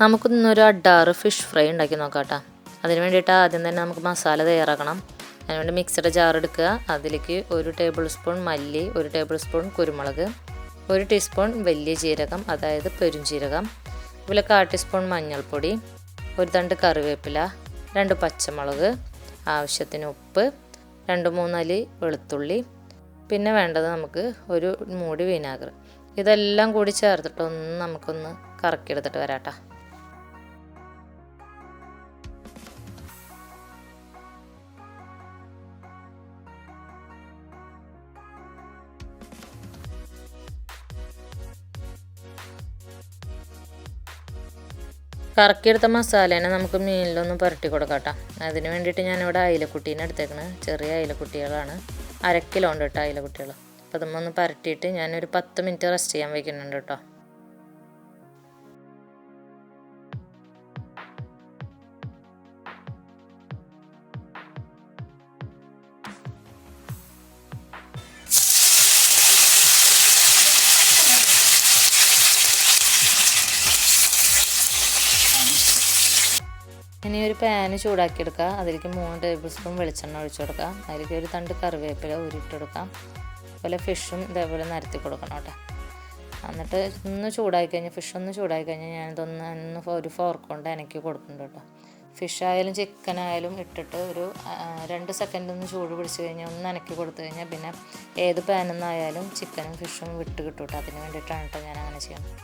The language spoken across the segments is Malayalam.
നമുക്കിന്നൊരു അഡാറ് ഫിഷ് ഫ്രൈ ഉണ്ടാക്കി നോക്കാം കേട്ടോ അതിന് വേണ്ടിയിട്ട് ആദ്യം തന്നെ നമുക്ക് മസാല തയ്യാറാക്കണം. അതിനുവേണ്ടി മിക്സഡ് ജാർ എടുക്കുക. അതിലേക്ക് ഒരു ടേബിൾ സ്പൂൺ മല്ലി ഒരു ടേബിൾ സ്പൂൺ കുരുമുളക് ഒരു ടീസ്പൂൺ വലിയ ജീരകം അതായത് പെരുംജീരകം അതുപോലെ കാ ടീസ്പൂൺ മഞ്ഞൾപ്പൊടി ഒരു തണ്ട് കറിവേപ്പില രണ്ട് പച്ചമുളക് ആവശ്യത്തിന് ഉപ്പ് രണ്ട് മൂന്നലി വെളുത്തുള്ളി പിന്നെ വേണ്ടത് നമുക്ക് ഒരു മൂടി വിനാഗർ. ഇതെല്ലാം കൂടി ചേർത്തിട്ടൊന്ന് നമുക്കൊന്ന് കറക്കിയെടുത്തിട്ട് വരാട്ടോ. കറക്കിയെടുത്ത മസാലേനെ നമുക്ക് മീനിലൊന്ന് പുരട്ടി കൊടുക്കാം അതിന് വേണ്ടിയിട്ട് ഞാനിവിടെ അയിലക്കുട്ടീനെ എടുത്തേക്കണ്. ചെറിയ അയിലക്കുട്ടികളാണ്. അര കിലോ ഉണ്ട് കേട്ടോ അയിലക്കുട്ടികൾ അപ്പോൾ പുരട്ടിയിട്ട് പരട്ടിയിട്ട് ഞാനൊരു പത്ത് മിനിറ്റ് റെസ്റ്റ് ചെയ്യാൻ വയ്ക്കുന്നുണ്ട് കേട്ടോ. ഇനി ഒരു പാന് ചൂടാക്കിയെടുക്കുക. അതിലേക്ക് മൂന്ന് ടേബിൾ സ്പൂൺ വെളിച്ചെണ്ണ ഒഴിച്ചു കൊടുക്കുക. അതിലേക്ക് ഒരു തണ്ട് കറിവേപ്പില ഉരുട്ട് അതുപോലെ ഫിഷും ഇതേപോലെ നിരത്തി കൊടുക്കണം കേട്ടോ. എന്നിട്ട് ഒന്ന് ചൂടാക്കി കഴിഞ്ഞാൽ ഫിഷ് ഒന്ന് ചൂടാക്കി കഴിഞ്ഞാൽ ഞാനിതൊന്ന് ഒന്ന് ഒരു ഫോർക്ക് കൊണ്ട് എനിക്ക് കൊടുക്കുന്നുണ്ട് കേട്ടോ. ഫിഷ് ആയാലും ചിക്കൻ ആയാലും ഇട്ടിട്ട് ഒരു രണ്ട് സെക്കൻഡ് ഒന്ന് ചൂട് പിടിച്ച് കഴിഞ്ഞാൽ ഒന്ന് അനക്കി കൊടുത്തു കഴിഞ്ഞാൽ പിന്നെ ഏത് പാനിൽ നിന്നായാലും ചിക്കനും ഫിഷും വിട്ട് കിട്ടും കേട്ടോ. അതിന് വേണ്ടിയിട്ടാണ് കേട്ടോ ഞാൻ അങ്ങനെ ചെയ്യുന്നത്.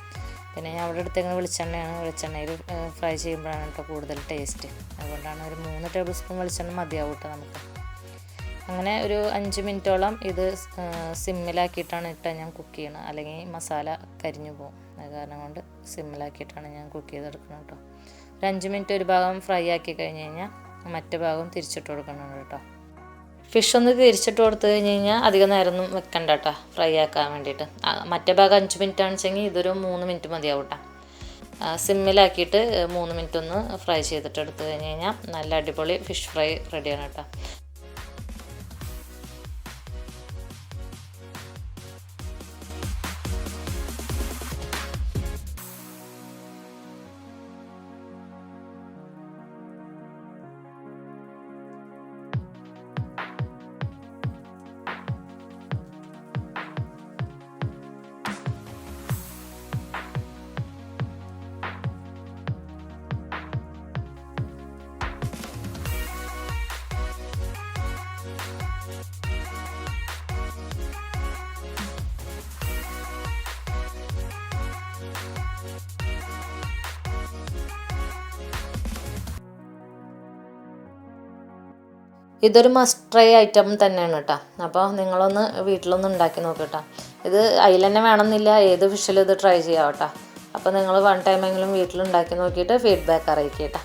പിന്നെ ഞാൻ അവിടെ എടുത്തേക്കുന്ന വെളിച്ചെണ്ണയാണ്. വെളിച്ചെണ്ണയിൽ ഫ്രൈ ചെയ്യുമ്പോഴാണ് കേട്ടോ കൂടുതൽ ടേസ്റ്റ്. അതുകൊണ്ടാണ് ഒരു മൂന്ന് ടേബിൾ സ്പൂൺ വെളിച്ചെണ്ണ മതിയാവും കേട്ടോ നമുക്ക്. അങ്ങനെ ഒരു അഞ്ച് മിനിറ്റോളം ഇത് സിമ്മിലാക്കിയിട്ടാണ് ഇട്ട് ഞാൻ കുക്ക് ചെയ്യണത് അല്ലെങ്കിൽ മസാല കരിഞ്ഞു പോകും. അത് കാരണം കൊണ്ട് സിമ്മിലാക്കിയിട്ടാണ് ഞാൻ കുക്ക് ചെയ്തെടുക്കുന്നത് കേട്ടോ. ഒരു അഞ്ച് മിനിറ്റ് ഒരു ഭാഗം ഫ്രൈ ആക്കി കഴിഞ്ഞ് കഴിഞ്ഞാൽ മറ്റേ ഭാഗം തിരിച്ചിട്ട് കൊടുക്കണം കേട്ടോ. ഫിഷ് ഒന്ന് തിരിച്ചിട്ട് കൊടുത്തു കഴിഞ്ഞ് കഴിഞ്ഞാൽ അധികം നേരം ഒന്നും വെക്കണ്ട കേട്ടോ. ഫ്രൈ ആക്കാൻ വേണ്ടിയിട്ട്. മറ്റേ ഭാഗം അഞ്ച് മിനിറ്റ് ആണെച്ചെങ്കിൽ ഇതൊരു മൂന്ന് മിനിറ്റ് മതിയാവും കേട്ടോ സിമ്മിലാക്കിയിട്ട് മൂന്ന് മിനിറ്റ് ഒന്ന് ഫ്രൈ ചെയ്തിട്ട് എടുത്തു കഴിഞ്ഞ് കഴിഞ്ഞാൽ നല്ല അടിപൊളി ഫിഷ് ഫ്രൈ റെഡിയാണ് കേട്ടോ ഇതൊരു മസ്റ്റ് ട്രൈ ഐറ്റം തന്നെയാണ് കേട്ടോ അപ്പോൾ നിങ്ങളൊന്ന് വീട്ടിലൊന്ന് ഉണ്ടാക്കി നോക്കട്ടോ ഇത് അതിൽ തന്നെ വേണമെന്നില്ല ഏത് ഫിഷിലും ഇത് ട്രൈ ചെയ്യാം കേട്ടോ അപ്പോൾ നിങ്ങൾ വൺ ടൈമെങ്കിലും വീട്ടിൽ ഉണ്ടാക്കി നോക്കിയിട്ട് ഫീഡ്ബാക്ക് അറിയിക്കുക കേട്ടോ